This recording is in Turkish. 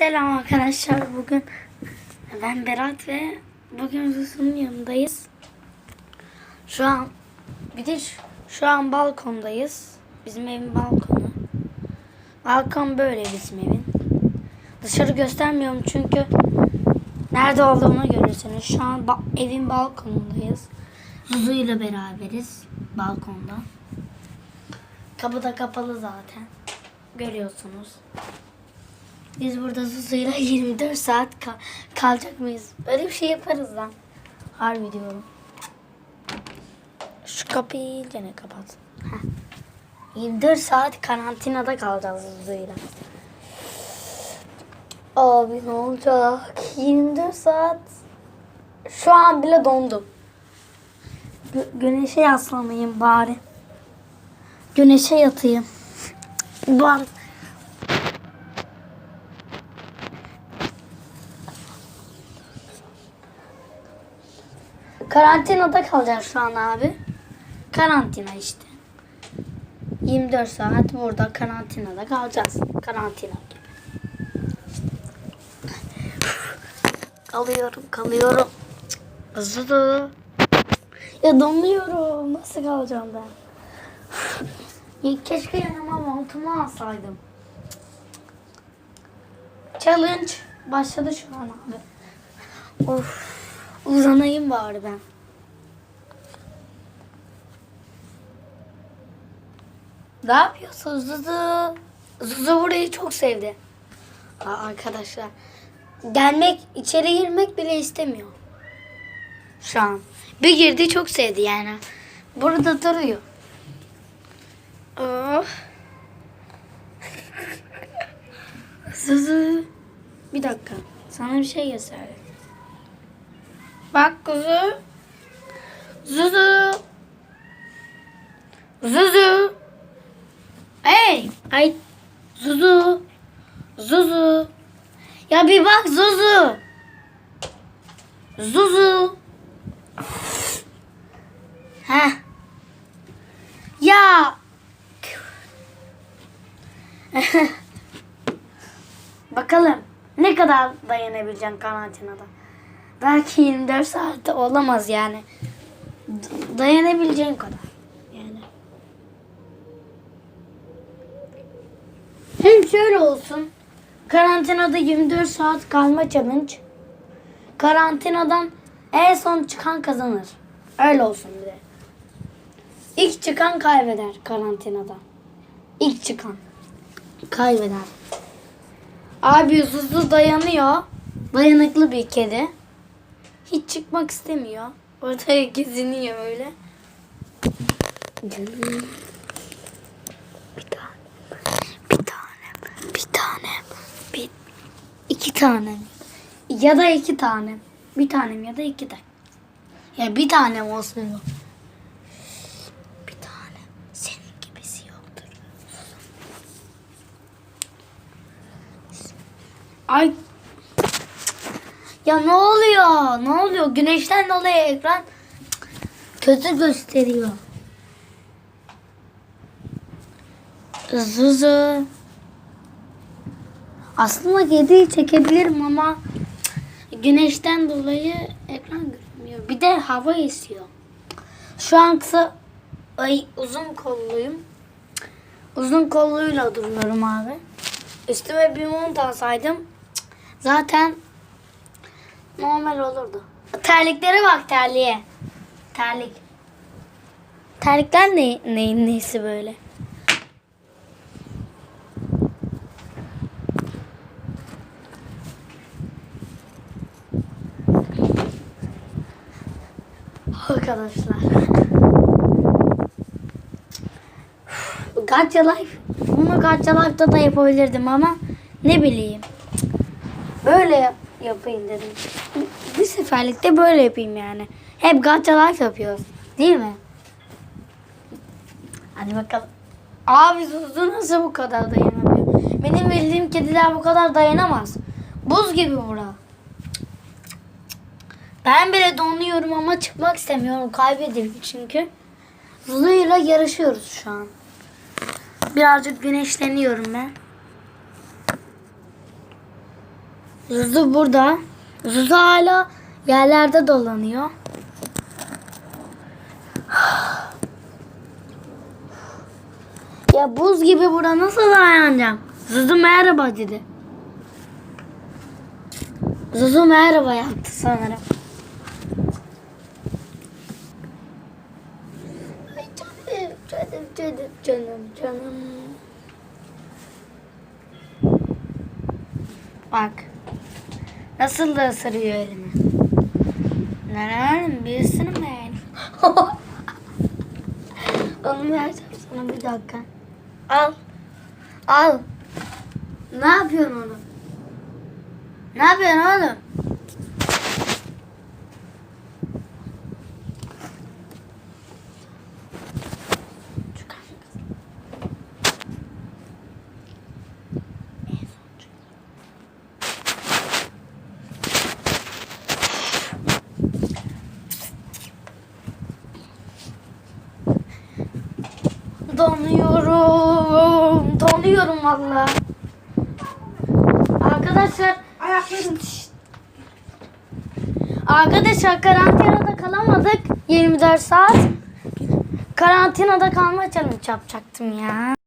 Selam arkadaşlar. Bugün ben Berat ve bugün Zuzu'nun yanındayız. Şu an bir de şu, şu an balkondayız. Bizim evin balkonu. Balkon böyle bizim evin. Dışarı göstermiyorum çünkü nerede olduğunu görürsünüz. Şu an ba- evin balkonundayız. Zuzu ile beraberiz balkonda. Kapı da kapalı zaten. Görüyorsunuz. Biz burada Zuzu'yla 24 saat kal- kalacak mıyız? Öyle bir şey yaparız lan. Harbi diyorum. Şu kapıyı iyice ne kapat. Heh. 24 saat karantinada kalacağız Zuzu'yla. Abi ne olacak? 24 saat. Şu an bile dondum. Gö- güneşe yaslamayayım bari. Güneşe yatayım. Bari. Karantinada kalacağım şu an abi. Karantina işte. 24 saat burada karantinada kalacağız. Karantina gibi. Kalıyorum, kalıyorum. Hızlı. Ya donuyorum. Nasıl kalacağım ben? Keşke yanıma montumu alsaydım. Challenge başladı şu an abi. Of. Uzanayım bari ben. Ne yapıyorsun Zuzu? Zuzu burayı çok sevdi. Aa, arkadaşlar. Gelmek, içeri girmek bile istemiyor. Şu an. Bir girdi çok sevdi yani. Burada duruyor. Oh. Zuzu. Bir dakika. Sana bir şey göstereyim. Bak kuzu. Zuzu. Zuzu. Hey. Ay. Zuzu. Zuzu. Ya bir bak Zuzu. Zuzu. Heh. Ya. Bakalım ne kadar dayanabileceksin karantinada. Belki 24 saatte olamaz yani. Dayanabileceğin kadar. Yani. Hem şöyle olsun. Karantinada 24 saat kalma challenge. Karantinadan en son çıkan kazanır. Öyle olsun bir de. İlk çıkan kaybeder karantinada. İlk çıkan kaybeder. Abi Zuzu dayanıyor. Dayanıklı bir kedi. Hiç çıkmak istemiyor. Ortaya geziniyor öyle. Canım. Bir tane. Bir tane. Bir tane. Bir. iki tane. Ya da iki tane. Bir tanem ya da iki tane. Ya bir tanem olsun. Bir tane. Senin gibisi yoktur. Ay. Ya ne oluyor? Ne oluyor? Güneşten dolayı ekran kötü gösteriyor. Zuzu. Aslında kediyi çekebilirim ama güneşten dolayı ekran görünmüyor. Bir de hava esiyor. Şu an kısa ay uzun kolluyum. Uzun kolluyla duruyorum abi. Üstüme bir mont alsaydım zaten normal olurdu. Terliklere bak terliğe. Terlik. Terlikler ne, neyin neyisi böyle? Arkadaşlar. Gacha Life. Bunu Gacha Life'da da yapabilirdim ama ne bileyim. Böyle yap- yapayım dedim. Bir seferlikte böyle yapayım yani. Hep Gacha Life yapıyoruz. Değil mi? Hadi bakalım. Abi Zuzu nasıl bu kadar dayanamıyor? Benim bildiğim kediler bu kadar dayanamaz. Buz gibi bura. Ben bile donuyorum ama çıkmak istemiyorum. Kaybedeyim çünkü. Zuzu'yla yarışıyoruz şu an. Birazcık güneşleniyorum ben. Zuzu burada. Zuzu hala yerlerde dolanıyor. Ya buz gibi bura nasıl dayanacağım? Zuzu merhaba dedi. Zuzu merhaba yaptı sanırım. Ay canım, canım, canım, canım, canım. Bak. Nasıl da ısırıyor elimi. Neren bir ısırma yani. Onu vereceğim sana bir dakika. Al. Al. Ne yapıyorsun oğlum? Ne yapıyorsun oğlum? Çıkar mısın? En son çık. Donuyorum valla. Arkadaşlar Ayaklarım. Arkadaşlar karantinada kalamadık 24 saat. Karantinada kalma challenge yapacaktım ya.